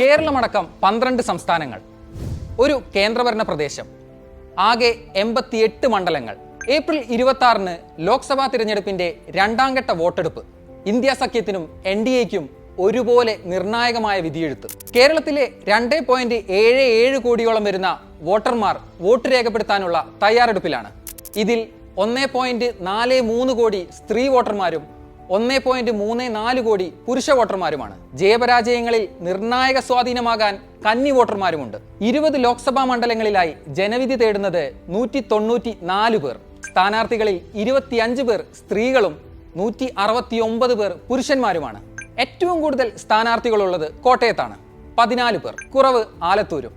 കേരളമടക്കം പന്ത്രണ്ട് സംസ്ഥാനങ്ങൾ. ഒരു കേന്ദ്രഭരണ പ്രദേശം. ആകെ എൺപത്തിയെട്ട് മണ്ഡലങ്ങൾ. ഏപ്രിൽ ഇരുപത്തി ആറിന് ലോക്സഭാ തിരഞ്ഞെടുപ്പിന്റെ രണ്ടാം ഘട്ട വോട്ടെടുപ്പ്. ഇന്ത്യ സഖ്യത്തിനും എൻ ഡി എക്കും ഒരുപോലെ നിർണായകമായ വിധിയെഴുത്ത്. കേരളത്തിലെ രണ്ട് പോയിന്റ് ഏഴ് ഏഴ് കോടിയോളം വരുന്ന വോട്ടർമാർ വോട്ട് രേഖപ്പെടുത്താനുള്ള തയ്യാറെടുപ്പിലാണ്. ഇതിൽ ഒന്നേ പോയിന്റ് നാല് മൂന്ന് കോടി സ്ത്രീ വോട്ടർമാരും ഒന്ന് പോയിന്റ് മൂന്ന് നാല് കോടി പുരുഷ വോട്ടർമാരുമാണ്. ജയപരാജയങ്ങളിൽ നിർണായക സ്വാധീനമാകാൻ കന്നി വോട്ടർമാരുമുണ്ട്. ഇരുപത് ലോക്സഭാ മണ്ഡലങ്ങളിലായി ജനവിധി തേടുന്നത് നൂറ്റി തൊണ്ണൂറ്റി നാല് പേർ. സ്ഥാനാർത്ഥികളിൽ ഇരുപത്തിയഞ്ച് പേർ സ്ത്രീകളും നൂറ്റി അറുപത്തി ഒമ്പത് പേർ പുരുഷന്മാരുമാണ്. ഏറ്റവും കൂടുതൽ സ്ഥാനാർത്ഥികളുള്ളത് കോട്ടയത്താണ്. പതിനാല് പേർ. കുറവ് ആലത്തൂരും.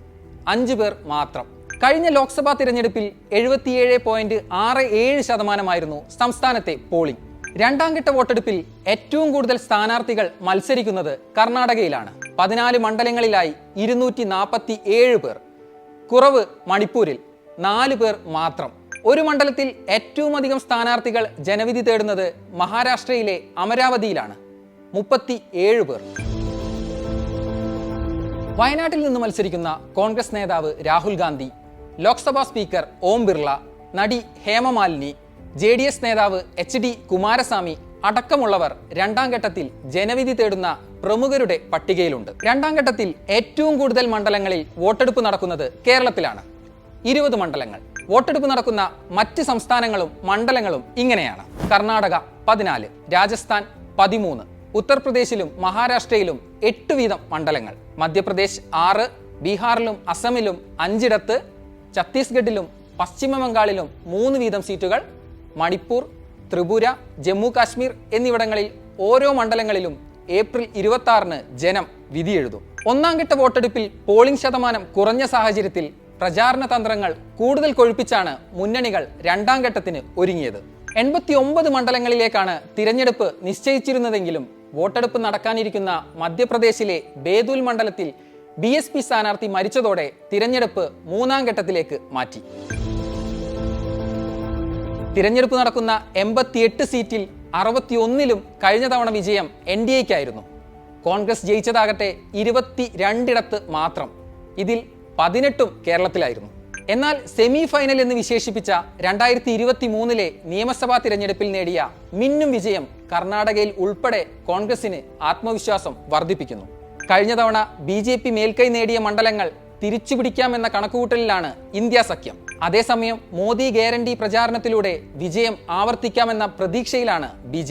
അഞ്ച് പേർ മാത്രം. കഴിഞ്ഞ ലോക്സഭാ തിരഞ്ഞെടുപ്പിൽ എഴുപത്തിയേഴ് പോയിന്റ് ആറ് ഏഴ് ശതമാനമായിരുന്നു സംസ്ഥാനത്തെ പോളിംഗ്. രണ്ടാം ഘട്ട വോട്ടെടുപ്പിൽ ഏറ്റവും കൂടുതൽ സ്ഥാനാർത്ഥികൾ മത്സരിക്കുന്നത് കർണാടകയിലാണ്. പതിനാല് മണ്ഡലങ്ങളിലായി ഇരുന്നൂറ്റി നാൽപ്പത്തി ഏഴ് പേർ. കുറവ് മണിപ്പൂരിൽ നാല് പേർ മാത്രം. ഒരു മണ്ഡലത്തിൽ ഏറ്റവും അധികം സ്ഥാനാർത്ഥികൾ ജനവിധി തേടുന്നത് മഹാരാഷ്ട്രയിലെ അമരാവതിയിലാണ്. മുപ്പത്തി ഏഴ് പേർ. വയനാട്ടിൽ നിന്ന് മത്സരിക്കുന്ന കോൺഗ്രസ് നേതാവ് രാഹുൽ ഗാന്ധി ലോക്സഭാ സ്പീക്കർ ഓം ബിർള നടി ഹേമമാലിനി ജെ ഡി എസ് നേതാവ് എച്ച് ഡി കുമാരസ്വാമി അടക്കമുള്ളവർ രണ്ടാം ഘട്ടത്തിൽ ജനവിധി തേടുന്ന പ്രമുഖരുടെ പട്ടികയിലുണ്ട്. രണ്ടാം ഘട്ടത്തിൽ ഏറ്റവും കൂടുതൽ മണ്ഡലങ്ങളിൽ വോട്ടെടുപ്പ് നടക്കുന്നത് കേരളത്തിലാണ്. ഇരുപത് മണ്ഡലങ്ങൾ. വോട്ടെടുപ്പ് നടക്കുന്ന മറ്റ് സംസ്ഥാനങ്ങളും മണ്ഡലങ്ങളും ഇങ്ങനെയാണ്. കർണാടക പതിനാല് രാജസ്ഥാൻ പതിമൂന്ന് ഉത്തർപ്രദേശിലും മഹാരാഷ്ട്രയിലും എട്ട് വീതം മണ്ഡലങ്ങൾ. മധ്യപ്രദേശ് ആറ് ബീഹാറിലും അസമിലും അഞ്ചിടത്ത് ഛത്തീസ്ഗഡിലും പശ്ചിമ ബംഗാളിലും മൂന്ന് വീതം സീറ്റുകൾ മണിപ്പൂർ ത്രിപുര ജമ്മു കാശ്മീർ എന്നിവിടങ്ങളിൽ ഓരോ മണ്ഡലങ്ങളിലും ഏപ്രിൽ ഇരുപത്തി ആറിന് ജനം വിധിയെഴുതും. ഒന്നാം ഘട്ട വോട്ടെടുപ്പിൽ പോളിംഗ് ശതമാനം കുറഞ്ഞ സാഹചര്യത്തിൽ പ്രചാരണ തന്ത്രങ്ങൾ കൂടുതൽ കൊഴുപ്പിച്ചാണ് മുന്നണികൾ രണ്ടാം ഘട്ടത്തിന് ഒരുങ്ങിയത്. എൺപത്തി ഒമ്പത് മണ്ഡലങ്ങളിലേക്കാണ് തിരഞ്ഞെടുപ്പ് നിശ്ചയിച്ചിരുന്നതെങ്കിലും വോട്ടെടുപ്പ് നടക്കാനിരിക്കുന്ന മധ്യപ്രദേശിലെ ബേതുൽ മണ്ഡലത്തിൽ ബി എസ് പി സ്ഥാനാർത്ഥി മരിച്ചതോടെ തിരഞ്ഞെടുപ്പ് മൂന്നാം ഘട്ടത്തിലേക്ക് മാറ്റി. തിരഞ്ഞെടുപ്പ് നടക്കുന്ന എൺപത്തിയെട്ട് സീറ്റിൽ അറുപത്തിയൊന്നിലും കഴിഞ്ഞ തവണ വിജയം എൻ ഡി എക്കായിരുന്നു. കോൺഗ്രസ് ജയിച്ചതാകട്ടെ ഇരുപത്തി രണ്ടിടത്ത് മാത്രം. ഇതിൽ പതിനെട്ടും കേരളത്തിലായിരുന്നു. എന്നാൽ സെമി ഫൈനൽ എന്ന് വിശേഷിപ്പിച്ച രണ്ടായിരത്തി ഇരുപത്തി മൂന്നിലെ നിയമസഭാ തിരഞ്ഞെടുപ്പിൽ നേടിയ മിന്നും വിജയം കർണാടകയിൽ ഉൾപ്പെടെ കോൺഗ്രസിന് ആത്മവിശ്വാസം വർദ്ധിപ്പിക്കുന്നു. കഴിഞ്ഞ തവണ ബി ജെ പി മേൽക്കൈ നേടിയ മണ്ഡലങ്ങൾ തിരിച്ചുപിടിക്കാമെന്ന കണക്കുകൂട്ടലിലാണ് ഇന്ത്യ സഖ്യം. അതേസമയം മോദി ഗ്യാരണ്ടി പ്രചാരണത്തിലൂടെ വിജയം ആവർത്തിക്കാമെന്ന പ്രതീക്ഷയിലാണ് ബി